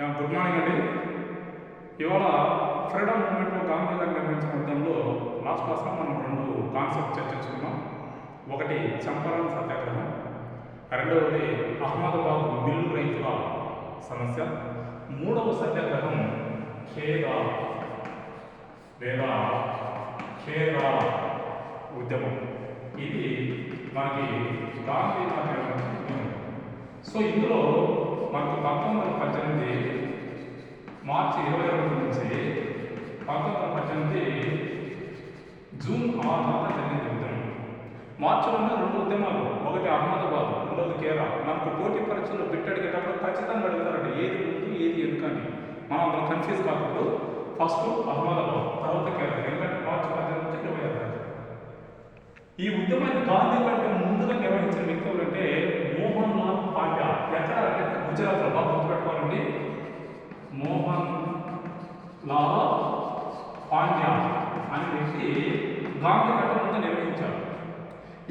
Good morning అండి? ఇవాళ freedom మూమెంట్లో గాంధీ గారు నిర్మించిన యుద్ధంలో లాస్ట్ క్లాస్లో మనం రెండు కాన్సెప్ట్ చర్చించుకున్నాం. ఒకటి చంపారన్ సత్యాగ్రహం రెండవది అహ్మదాబాద్ మిల్లు రైతుల సమస్య మూడవ సత్యాగ్రహం ఖేదా లేదా ఖేదా ఉద్యమం. ఇది మనకి గాంధీ గారు సో ఇందులో పంతొమ్మిది వందల పద్దెనిమిది మార్చి ఇరవై ఒకటి నుంచి పంతొమ్మిది వందల పద్దెనిమిది జూన్ ఆరు దాకా జరిగింది ఉద్యమం. మార్చిలోనే రెండు ఉద్యమాలు ఒకటి అహ్మదాబాద్ రెండోది కేరళ. మనకు పోటీ పరీక్షలు పెట్టడిగేటప్పుడు ఖచ్చితంగా అడుగుతారండి ఏది ముందు ఏది ఎందుకని మనం అందులో కన్ఫ్యూజ్ కాకూడదు. ఫస్ట్ అహ్మదాబాద్ తర్వాత కేరళ. ఎందుకంటే మార్చి పద్దెనిమిది నుంచి ఇరవై ఆరు ఈ ఉద్యమాన్ని గాంధీ కంటే ముందుగా నిర్వహించిన వ్యక్తి ఎవరంటే మోహన్ లాల్ పాండ్యా ఎక్కడ అంటే గుజరాత్లో బాగా గుర్తుపెట్టుకోవాలండి మోహన్ లాల్ పాండ్యా అనే గాంధీ కట్టకుండా నిర్వహించారు.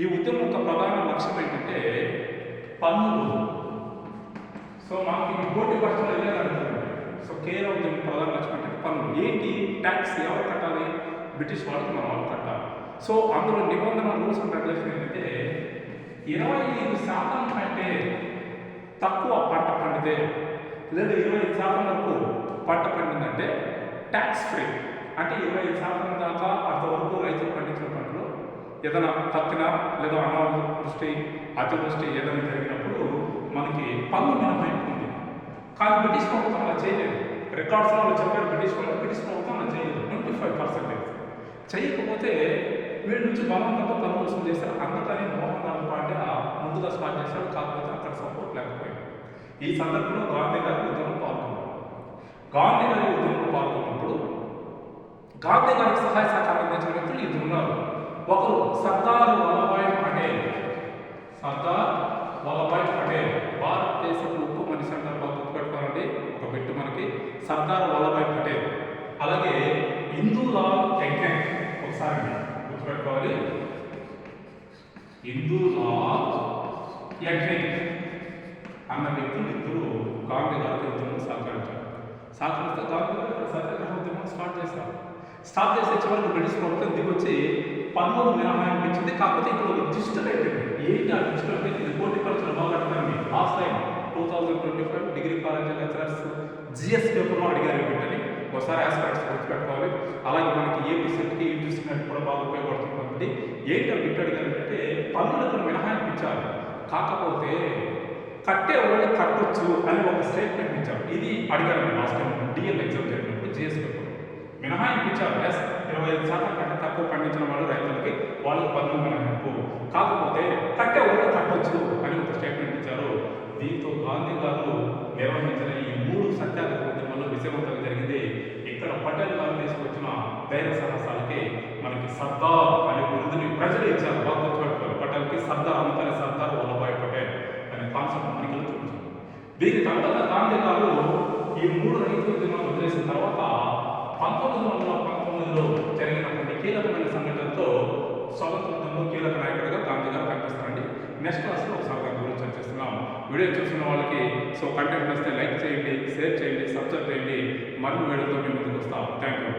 ఈ ఉద్యమం యొక్క ప్రధాన లక్ష్యం ఏంటంటే పన్నులు. సో మనకి ఈ పోటీ పరీక్షలు వెళ్ళే సో కేరళ ఉద్యమం ప్రధాన లక్ష్యం అంటే పన్నులు. ఏంటి? ట్యాక్స్ ఎవరు కట్టాలి? బ్రిటిష్ వాళ్ళకి మనం వాళ్ళు కట్టాలి. సో అందులో నిబంధన రూల్స్ అండ్ రెగ్యులేషన్ ఏంటంటే ఇరవై ఐదు శాతం కంటే తక్కువ పంట పండితే లేదా ఇరవై ఐదు శాతం వరకు పంట పండిందంటే ట్యాక్స్ ఫ్రీ అంటే ఇరవై ఐదు శాతం దాకా అంతవరకు రైతులు పండించిన పంటలు ఏదైనా తక్కిన లేదా అనావృష్టి అతివృష్టి ఏదైనా జరిగినప్పుడు మనకి పన్ను మినహాయింపు ఉంది. కానీ బ్రిటిష్ ప్రభుత్వం అలా చేయలేదు. రికార్డ్స్లో వాళ్ళు చెప్పారు బ్రిటిష్ వాళ్ళు బ్రిటిష్ ప్రభుత్వం అలా చేయలేదు. ట్వంటీ ఫైవ్ పర్సెంటేజ్ చేయకపోతే వీళ్ళ నుంచి బలవంతంగా పన్ను వసూలు చేశారు అందుకని మోహన్ లాల్ పాట ముందుగా స్టార్ట్ చేశారు కాకపోతే అక్కడ సపోర్ట్ లేకపోయింది. ఈ సందర్భంలో గాంధీ గారి ఉద్యమం పాల్గొన్నారు. గాంధీ గారి ఉద్యమం గాంధీ గారికి సహాయ సహకారం అందించిన వ్యక్తులు ఇద్దరు ఉన్నారు. ఒకరు సర్దార్ వల్లభాయ్ పటేల్. సర్దార్ వల్లభాయ్ పటేల్. భారతదేశపు ఉప్పు మనిషి అంటారు బాగా గుర్తుపెట్టుకోవాలండి. ఒక బిట్టు మనకి. సర్దార్ వల్లభాయ్ పటేల్. అలాగే ఇందూలాల్ యజ్ఞ ఒకసారి గుర్తుపెట్టుకోవాలి. ఇందూలాల్ యజ్ఞ అన్న వ్యక్తులు ఇద్దరు గాంధీ గారికి సహకరించారు. సహకరిస్తే గాంధీ గారు ఇక్కడ సత్యాగ్రహ ఉద్యమం స్టార్ట్ చేశారు. స్టార్ట్ చేసే చివరికి బ్రిటిష్ ప్రభుత్వం దిగొచ్చి పన్నులు మినహాయింపు ఇచ్చింది. కాకపోతే ఇప్పుడు ఒక డిజిటల్ అయిపోయింది. ఏంటి ఆ డిజిటల్ అంటే ఇది పోటీ పరీక్షలు బాగా last time two thousand twenty five degree college lecturers GS పేపర్లో అడిగారు పెట్టని ఒకసారి ఆస్పెక్ట్స్ గుర్తుపెట్టుకోవాలి. అలాగే మనకి ఏపీ సెట్కి యూపీ సెట్ కూడా బాగా ఉపయోగపడుతుంది కాబట్టి ఏంటి ఆ బిట్ అడిగారు అంటే పన్నులకు మినహాయింపు ఇచ్చారు కాకపోతే కట్టే వాళ్ళు కట్టొచ్చు అని ఒక స్టేట్మెంట్ ఇచ్చారు. ఇది అడిగారు లాస్ట్ టైం డిఎల్ ఎగ్జామ్ జరిగినప్పుడు జిఎస్ పేపర్ మినహాయింపు ప్లస్ ఎస్ ఇరవై ఐదు శాతం కంటే తక్కువ పండించిన వాళ్ళు రైతులకి వాళ్ళకి పన్ను మినహాయింపు. కాకపోతే కట్టే వాళ్ళు కట్టొచ్చు అని ఒక స్టేట్మెంట్ ఇచ్చారు. దీంతో గాంధీ గారు నిర్వహించిన ఈ మూడు సత్యాగ్రహ ఉద్యమంలో విజయవంతంగా జరిగింది. ఇక్కడ పటేల్ గారు తీసుకొచ్చిన ధైర్య సాహసాలకి మనకి సర్దార్ అనే బిరుదుని ప్రజలు ఇచ్చారు. బాగా పటేల్కి సర్దార్ అందుకని సర్దార్ వల్లభాయ్ పటేల్ అనే కాన్సెప్ట్ మనకి చూపించారు. దీని తర్వాత గాంధీ గారు ఈ మూడు రైతు ఉద్యమాలు వదిలేసిన తర్వాత పంతొమ్మిది వందల పంతొమ్మిదిలో జరిగినటువంటి కీలకమైన సంఘటనతో స్వతంత్రంలో కీలక నాయకుడిగా గాంధీ గారు కనిపిస్తారండి. నెక్స్ట్ క్లాస్లో ఒకసారి దాని గురించి చర్చిస్తున్నాం. వీడియో చూసిన వాళ్ళకి సో కంటెంట్ నచ్చితే లైక్ చేయండి షేర్ చేయండి సబ్స్క్రైబ్ చేయండి. మరిన్ని వీడియోతో మేము ముందుకు వస్తాం. Thank you